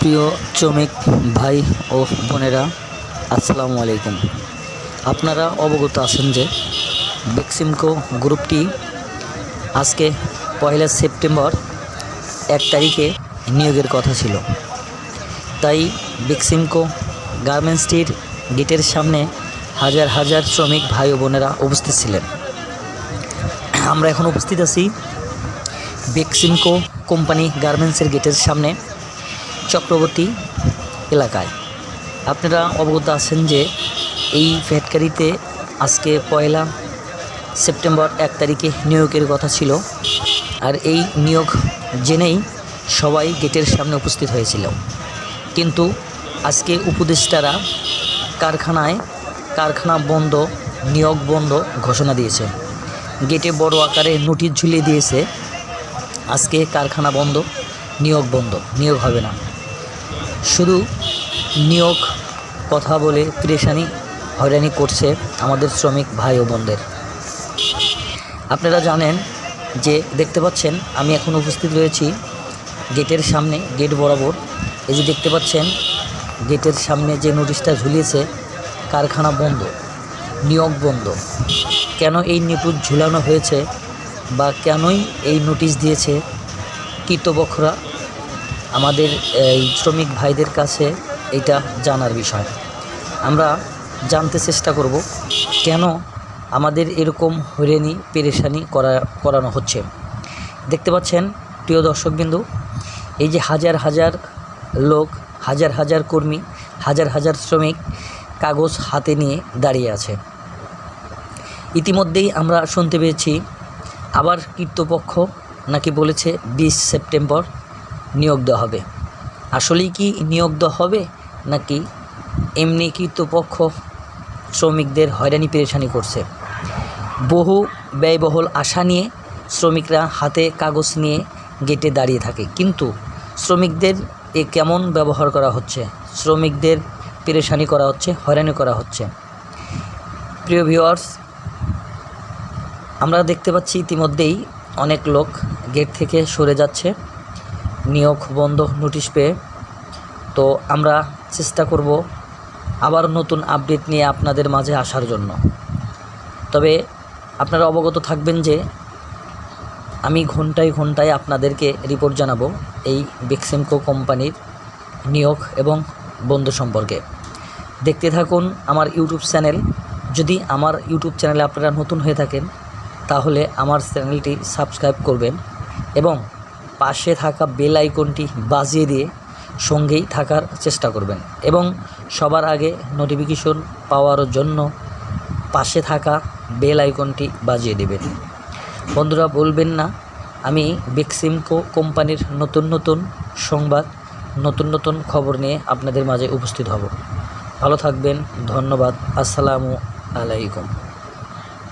প্রিয় শ্রমিক ভাই ও বোনেরা, আসসালামু আলাইকুম। আপনারা অবগত আছেন যে বেক্সিমকো গ্রুপটি আজকে পয়লা সেপ্টেম্বর এক তারিখে নিয়োগের কথা ছিল। তাই বেক্সিমকো গার্মেন্টসটির গেটের সামনে হাজার হাজার শ্রমিক ভাই ও বোনেরা উপস্থিত ছিলেন। আমরা এখন উপস্থিত আছি বেক্সিমকো কোম্পানি গার্মেন্টসের গেটের সামনে চক্রবর্তী এলাকায়। আপনারা অবগত আছেন যে এই ফ্যাক্টরিতে আজকে পয়লা সেপ্টেম্বর এক তারিখে নিয়োগের কথা ছিল আর এই নিয়োগ জেনেই সবাই গেটের সামনে উপস্থিত হয়েছিল। কিন্তু আজকে উপদেষ্টারা কারখানায় কারখানা বন্ধ, নিয়োগ বন্ধ ঘোষণা দিয়েছে। গেটে বড় আকারে নোটিশ ঝুলিয়ে দিয়েছে, আজকে কারখানা বন্ধ, নিয়োগ বন্ধ, নিয়োগ হবে না। শুধু নিয়োগ কথা বলে প্রেশানি, হয়রানি করছে আমাদের শ্রমিক ভাই ও বোনদের। আপনারা জানেন যে দেখতে পাচ্ছেন, আমি এখন উপস্থিত রয়েছি গেটের সামনে, গেট বরাবর। এই যে দেখতে পাচ্ছেন, গেটের সামনে যে নোটিশটা ঝুলিয়েছে, কারখানা বন্ধ, নিয়োগ বন্ধ। কেন এই নিপুট ঝুলানো হয়েছে বা কেনই এই নোটিশ দিয়েছে কর্তৃপক্ষরা আমাদের, এই শ্রমিক ভাইদের কাছে এটা জানার বিষয়। আমরা জানতে চেষ্টা করব, কেন আমাদের এরকম হয়রানি, পেরেশানি করা, করানো হচ্ছে। দেখতে পাচ্ছেন, প্রিয় দর্শকবিন্দু, এই যে হাজার হাজার লোক, হাজার হাজার কর্মী, হাজার হাজার শ্রমিক কাগজ হাতে নিয়ে দাঁড়িয়ে আছে। ইতিমধ্যেই আমরা শুনতে পেয়েছি, আবার কর্তৃপক্ষ নাকি বলেছে, বিশ সেপ্টেম্বর নিয়োগ দেওয়া হবে। আসলেই কি নিয়োগ দেওয়া হবে? নাকি এমনি কর্তৃপক্ষ শ্রমিকদের হয়রানি, পেরেশানি করছে? বহু ব্যয়বহুল আশা নিয়ে শ্রমিকরা হাতে কাগজ নিয়ে গেটে দাঁড়িয়ে থাকে। কিন্তু শ্রমিকদের এ কেমন ব্যবহার করা হচ্ছে? শ্রমিকদের পেরেশানি করা হচ্ছে, হয়রানি করা হচ্ছে। প্রিয় ভিউয়ার্স, আমরা দেখতে পাচ্ছি ইতিমধ্যেই অনেক লোক গেট থেকে সরে যাচ্ছে। নিয়োগ বন্ধ নোটিশ পেয়ে। তো আমরা চেষ্টা করব আবার নতুন আপডেট নিয়ে আপনাদের মাঝে আসার জন্য। তবে আপনারা অবগত থাকবেন যে আমি ঘন্টায় ঘন্টায় আপনাদেরকে রিপোর্ট জানাব এই বেক্সিমকো কোম্পানির নিয়োগ এবং বন্ধ সম্পর্কে। দেখতে থাকুন আমার ইউটিউব চ্যানেল যদি আমার ইউটিউব চ্যানেলে আপনারা নতুন হয়ে থাকেন, তাহলে আমার চ্যানেলটি সাবস্ক্রাইব করবেন এবং পাশে থাকা বেল আইকনটি বাজিয়ে দিয়ে সঙ্গেই থাকার চেষ্টা করবেন এবং সবার আগে নোটিফিকেশন পাওয়ার জন্য পাশে থাকা বেল আইকনটি বাজিয়ে দেবেন। বন্ধুরা বলবেন না, আমি বেক্সিমকো কোম্পানির নতুন নতুন সংবাদ, নতুন নতুন খবর নিয়ে আপনাদের মাঝে উপস্থিত হব। ভালো থাকবেন, ধন্যবাদ, আসসালামু আলাইকুম।